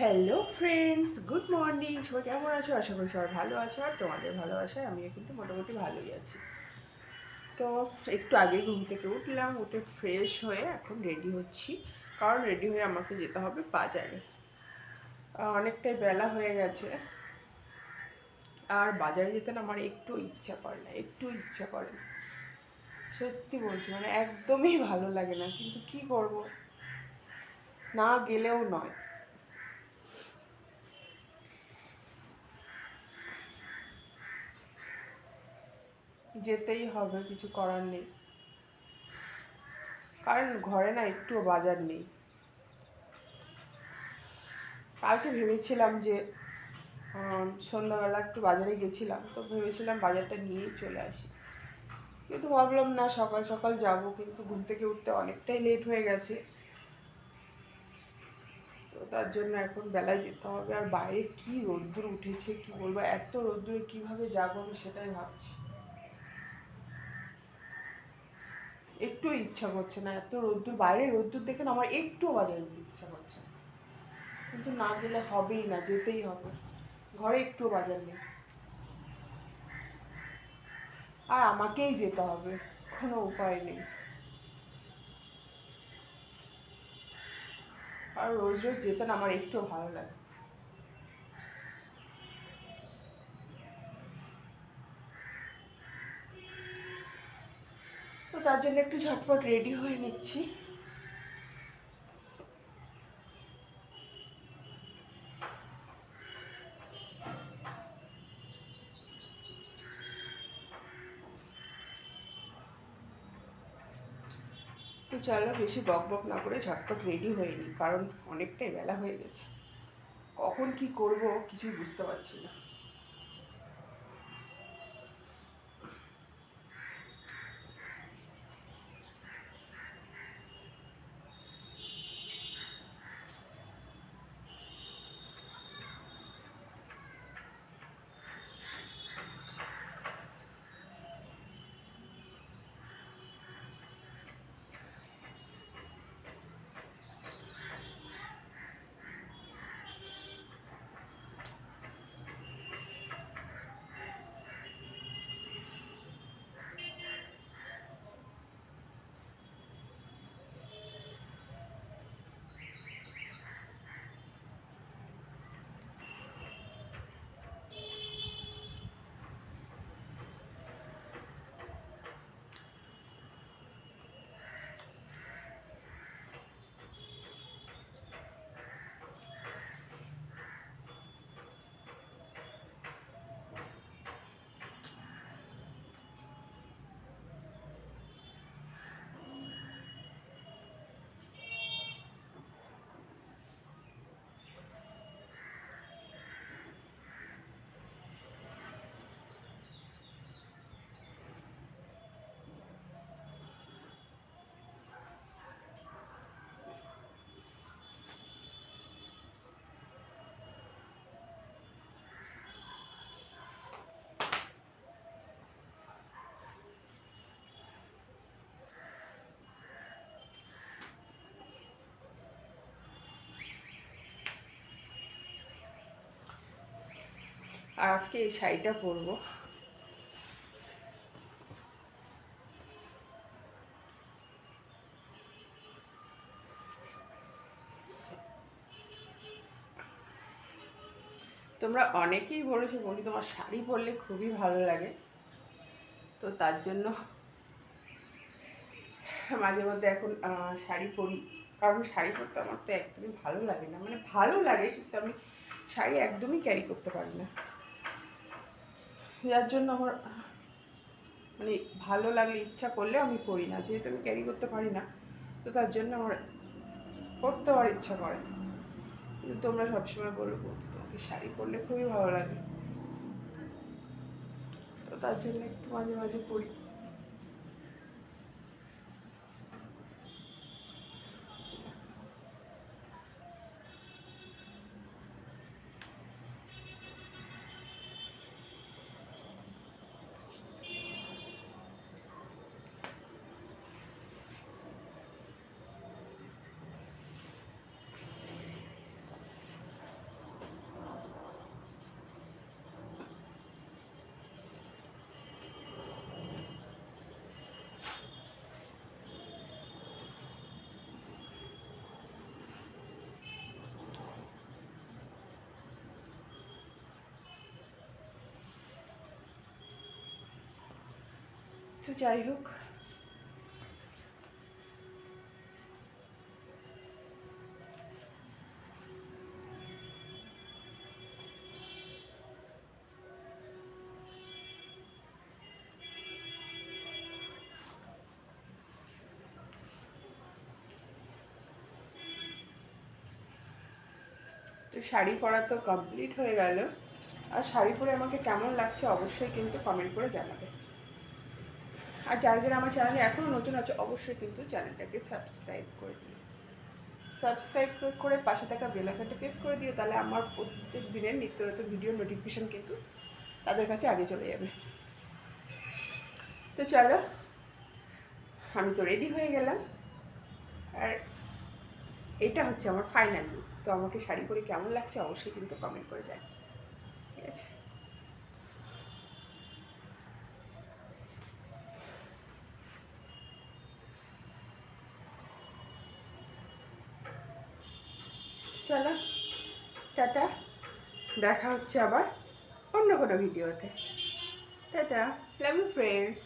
Hello friends good morning সবাই কেমন আছো? আশা করি সবাই ভালো আছো। আর তোমাদের ভালোবাসায় আমিও কিন্তু মোটামুটি ভালোই আছি। তো একটু আগেই ঘুম থেকে উঠলাম, উঠে ফ্রেশ হয়ে এখন রেডি হচ্ছি। কারণ রেডি হয়ে আমাকে যেতে হবে বাজারে। অনেকটাই বেলা হয়ে গেছে। আর বাজারে যেতে না আমার একটু ইচ্ছা করে না, একটু ইচ্ছা করে না। সত্যি বলছি মানে একদমই ভালো লাগে না। কিন্তু কি করব? না গেলেও নয়। যেতেই হবে, কিছু করার নেই। কারণ ঘরে না একটুও বাজার নেই। কালকে ভেবেছিলাম যে সন্ধ্যাবেলা একটু বাজারে গেছিলাম, তো ভেবেছিলাম বাজারটা নিয়েই চলে আসি। কিন্তু ভাবলাম না, সকাল সকাল যাব, কিন্তু ঘুম থেকে উঠতে অনেকটাই লেট হয়ে গেছে। তো তার জন্য এখন বেলায় যেতে হবে, আর বাইরে কি রোদ্দুর উঠেছে, কি বলব, এত রোদ্দুরে কীভাবে যাব আমি সেটাই ভাবছি। একটু ইচ্ছা করছে না, এত রোদ্দুর, বাইরে রোদ্দুর দেখে না আমার একটুও বাজারে যেতে ইচ্ছা করছে না। কিন্তু না গেলে হবেই না, যেতেই হবে। ঘরে একটুও বাজার নেই। আর আমাকেই যেতে হবে, কোনো উপায় নেই। আর রোজ রোজ যেতে না, আমার একটুও ভালো লাগে তো তার জন্য একটু ঝটফট রেডি হয়ে নিচ্ছি। তো চলো বেশি বক বক না করে ঝটপট রেডি হয়ে নিই, কারণ অনেকটাই বেলা হয়ে গেছে। কখন কি করব কিছুই বুঝতে পারছি না। আর আজকে এই শাড়িটা পরবো। তোমরা অনেকেই বলেছ বলি তোমার শাড়ি পরলে খুবই ভালো লাগে। তো তার জন্য মাঝে মধ্যে এখন শাড়ি পরি। কারণ শাড়ি পরতে আমার তো একদমই ভালো লাগে না। মানে ভালো লাগে, কিন্তু আমি শাড়ি একদমই ক্যারি করতে পারি না। যার জন্য আমার মানে ভালো লাগলে, ইচ্ছা করলে আমি করি না। যেহেতু আমি ক্যারি করতে পারি না, তো তার জন্য আমার করতে আমার ইচ্ছা করে কিন্তু তোমরা সবসময় বলো তোমাকে শাড়ি পরলে খুবই ভালো লাগে। তো তার জন্য একটু মাঝে মাঝে পরি তো যাই হোক। তো শাড়ি পরা তো কমপ্লিট হয়ে গেল। আর শাড়ি পরে আমাকে কেমন লাগছে অবশ্যই কিন্তু কমেন্ট করে জানাবে। আর যারা যারা আমার চ্যানেলে এখনও নতুন আছে, অবশ্যই কিন্তু চ্যানেলটাকে সাবস্ক্রাইব করে দিও। সাবস্ক্রাইব করে পাশে থাকা বেল আইকনটা প্রেস করে দিও, তাহলে আমার প্রত্যেক দিনের নিত্য নতুন ভিডিও নোটিফিকেশন কিন্তু তাদের কাছে আগে চলে যাবে। তো চলো, আমি তো রেডি হয়ে গেলাম। আর এটা হচ্ছে আমার ফাইনাল লুক তো আমাকে শাড়ি পরে কেমন লাগছে অবশ্যই কিন্তু কমেন্ট করে যায় ঠিক আছে? চলো টাটা। দেখা হচ্ছে আবার অন্য কোনো ভিডিওতে। টাটা। Love you friends